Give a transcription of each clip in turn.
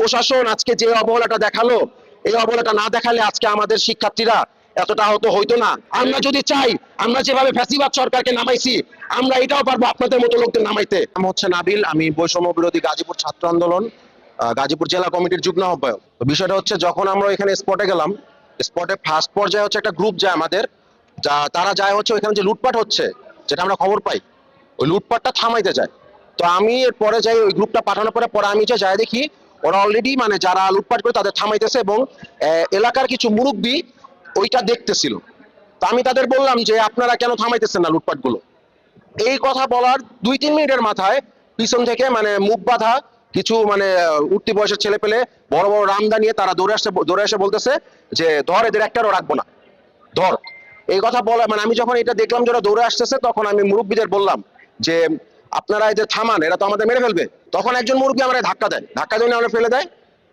প্রশাসন আজকে যে অবহেলাটা দেখাল, এই অবহেলাটা না দেখালে আজকে আমাদের শিক্ষার্থীরা এতটা হতো হইতো না। আমরা যদি চাই, আমরা যেভাবে ফ্যাসিবাদ সরকারকে নামাইছি, আমরা এটাও পারব আপনাদের মতো লোকদের নামাইতে। নাম হচ্ছে নাবিল, আমি বৈষম্য বিরোধী গাজীপুর ছাত্র আন্দোলন গাজীপুর জেলা কমিটির যুগ্ম আহ্বায়ক। বিষয়টা হচ্ছে, যখন আমরা এখানে স্পটে গেলাম স্পটে ফার্স্ট পর্যায়ে হচ্ছে একটা গ্রুপ যায় আমাদের, যা, তারা যায় হচ্ছে ওইখানে যে লুটপাট হচ্ছে, যেটা আমরা খবর পাই, ওই লুটপাটটা থামাইতে যায়। তো আমি এর পরে যাই ওই গ্রুপটা পাঠানোর পরে পরে আমি যে যাই দেখি ওরা অলরেডি মানে যারা লুটপাট করে তাদের থামাইতেছে এবং এলাকার কিছু মুরব্বী ওইটা দেখতেছিল। তো আমি তাদের বললাম যে, আপনারা কেন থামাইতেছেন না লুটপাটগুলো এই কথা বলার দুই তিন মিনিটের মাথায় পিছন থেকে মানে মুখ বাঁধা কিছু মানে উঠতি বয়সের ছেলে পেলে বড় বড় রামদা নিয়ে তারা দৌড়ে আসছে, দৌড়ে এসে বলতেছে যে, ধর এদের একটারও রাখব না। ধর। এই কথা বলা মানে আমি যখন এটা দেখলাম যে ওরা দৌড়ে আসতেছে, তখন আমি মুরব্বীদের বললাম যে আপনারা এদের থামান এরা তো আমাদের মেরে ফেলবে। তখন একজন মুরব্বী আমার ধাক্কা দেয়। ধাক্কা দিয়ে আমরা ফেলে দেয়।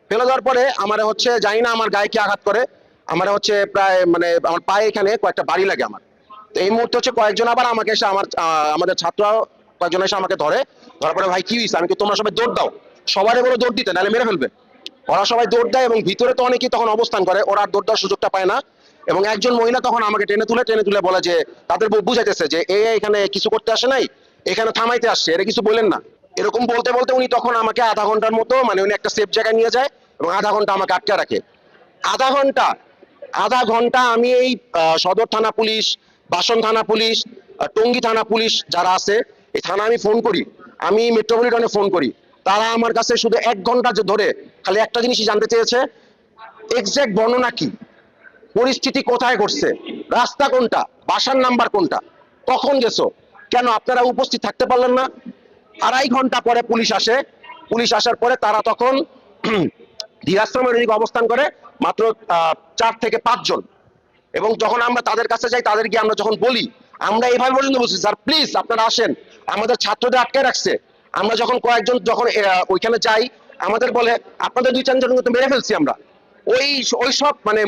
ফেলে দেওয়ার পরে আমার হচ্ছে, জানি না আমার গায়ে কি আঘাত করে, আমার হচ্ছে প্রায় মানে আমার পায়ে এখানে কয়েকটা বাড়ি লাগে আমার। তো এই মুহূর্তে হচ্ছে কয়েকজন আবার আমাকে এসে আমার আমাদের ছাত্র কয়েকজন এসে আমাকে ধরে। ধরার পরে, ভাই, কি হয়েছে আমি কি তোমরা সবাই দৌড় দাও? সবারই বলে দৌড় দিতে, নাহলে মেরে ফেলবে। ওরা সবাই দৌড় দেয় এবং ভিতরে তো অনেকেই তখন অবস্থান করে, ওরা আর দৌড় দেওয়ার সুযোগটা পায় না। এবং একজন মহিলা তখন আমাকে টেনে তুলে টেনে তুলে বলে যে, তাদের বুঝাইতেছে যে, এ, এখানে কিছু করতে আসে নাই? এখানে থামাইতে আসছে এরা কিছু বলেন না। এরকম বলতে বলতে উনি তখন আমাকে আধা ঘণ্টার মতো মানে উনি একটা সেফ জায়গায় নিয়ে যায় এবং আধা ঘণ্টা আমাকে আটকে রাখে। আধা ঘণ্টা আধা ঘণ্টা আমি এই সদর থানা পুলিশ, বাসন থানা পুলিশ টঙ্গী থানা পুলিশ যারা আছে, এই থানা আমি ফোন করি। আমি মেট্রোপলিটনে ফোন করি। তারা আমার কাছে শুধু এক ঘণ্টা ধরে খালি একটা জিনিসই জানতে চেয়েছে এক্সাক্ট বর্ণনা কি? পরিস্থিতি কোথায় ঘটছে? রাস্তা কোনটা? বাসার নাম্বার কোনটা? কখন গেছো? কেন আপনারা উপস্থিত থাকতে পারলেন না? আড়াই ঘণ্টা পরে পুলিশ আসে। পুলিশ আসার পরে তারা তখন ধীরাশ্রমের ওদিকে অবস্থান করে মাত্র চার থেকে পাঁচজন এবং যখন আমরা তাদের কাছে যাই, তাদের গিয়ে আমরা যখন বলি, আমরা এইভাবে পর্যন্ত বলছি স্যার প্লিজ আপনারা আসেন। আমাদের ছাত্রদের আটকে রাখছে। আমরা যখন কয়েকজন যখন ওইখানে যাই, আমাদের বলে, আপনাদের দুই চারজন মেরে ফেলছি আমরা। ওই ওই সব মানে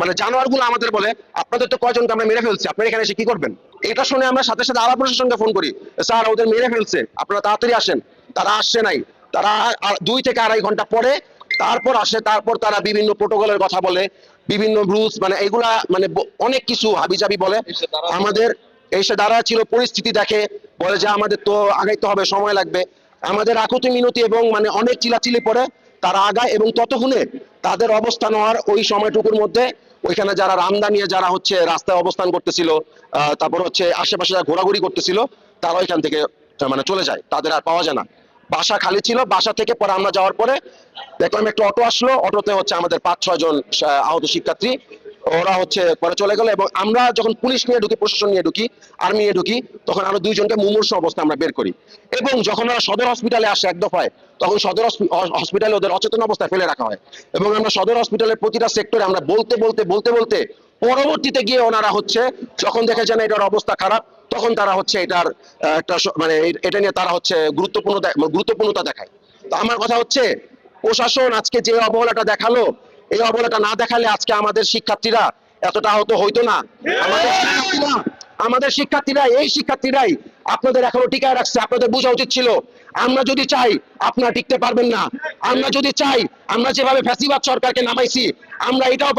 মানে জানোয়ারগুলো আমাদের বলে আপনাদের তো কয়জনকে আমরা মেরে ফেলছি আপনারা এখানে এসে কি করবেন? এটা শুনে আমরা সাথে সাথে আলাপ প্রশাসনকে ফোন করি স্যার ওদের মেরে ফেলছে আপনারা তাড়াতাড়ি আসেন। তারা আসছে নাই। তারা দুই থেকে আড়াই ঘণ্টা পরে তারপর আসে তারপর তারা বিভিন্ন প্রোটোকলের কথা বলে বিভিন্ন রুলস মানে এগুলা মানে অনেক কিছু হাবিজাবি বলে। আমাদের এসে দাঁড়া ছিল পরিস্থিতি দেখে বলে যে আমাদের তো আগাইতে হবে সময় লাগবে। আমাদের আকুতি মিনতি এবং মানে অনেক চিলাচিলি পরে তারা আগায় এবং ততক্ষণে তাদের অবস্থান হওয়ার ওই সময়টুকুর মধ্যে ওইখানে যারা রামদা নিয়ে যারা হচ্ছে রাস্তায় অবস্থান করতেছিল তারপর হচ্ছে আশেপাশে যারা ঘোরাঘুরি করতেছিল, তারা ওইখান থেকে মানে চলে যায়। তাদের আর পাওয়া যায় না। বাসা খালি ছিল, বাসা থেকে পরে আমরা যাওয়ার পরে দেখলাম একটা অটো আসলো। অটোতে হচ্ছে আমাদের পাঁচ, ছয় জন আহত শিক্ষার্থী। ওরা হচ্ছে পরে চলে গেল এবং আমরা যখন পুলিশ নিয়ে ঢুকি, প্রশাসন নিয়ে ঢুকি, আর্মি নিয়ে ঢুকি, তখন আরও দুইজনকে মুমূর্ষ অবস্থা আমরা বের করি। এবং যখন ওরা সদর হসপিটালে আসে এক দফায় তখন সদর হসপিটালে ওদের অচেতন অবস্থায় ফেলে রাখা হয়। এবং আমরা সদর হসপিটালের প্রতিটা সেক্টরে আমরা বলতে বলতে বলতে বলতে পরবর্তীতে গিয়ে ওনারা হচ্ছে, যখন দেখে যে না এটার অবস্থা খারাপ, তখন তারা হচ্ছে এটার একটা মানে এটা নিয়ে তারা হচ্ছে গুরুত্বপূর্ণ গুরুত্বপূর্ণতা দেখায়। তো আমার কথা হচ্ছে, প্রশাসন আজকে যে অবহেলাটা দেখাল, এই অবহেলাটা না দেখালে আজকে আমাদের শিক্ষার্থীরা এতটা হতো হইতো না। আমাদের শিক্ষার্থীরা এই শিক্ষার্থীরাই আপনাদের এখনও টিকায় রাখছে, আপনাদের বোঝা উচিত ছিল। আমরা যদি চাই, আপনারা টিকতে পারবেন না। আমরা যদি চাই, আমরা যেভাবে ফ্যাসিবাদ সরকারকে নামাইছি, আমরা এটাও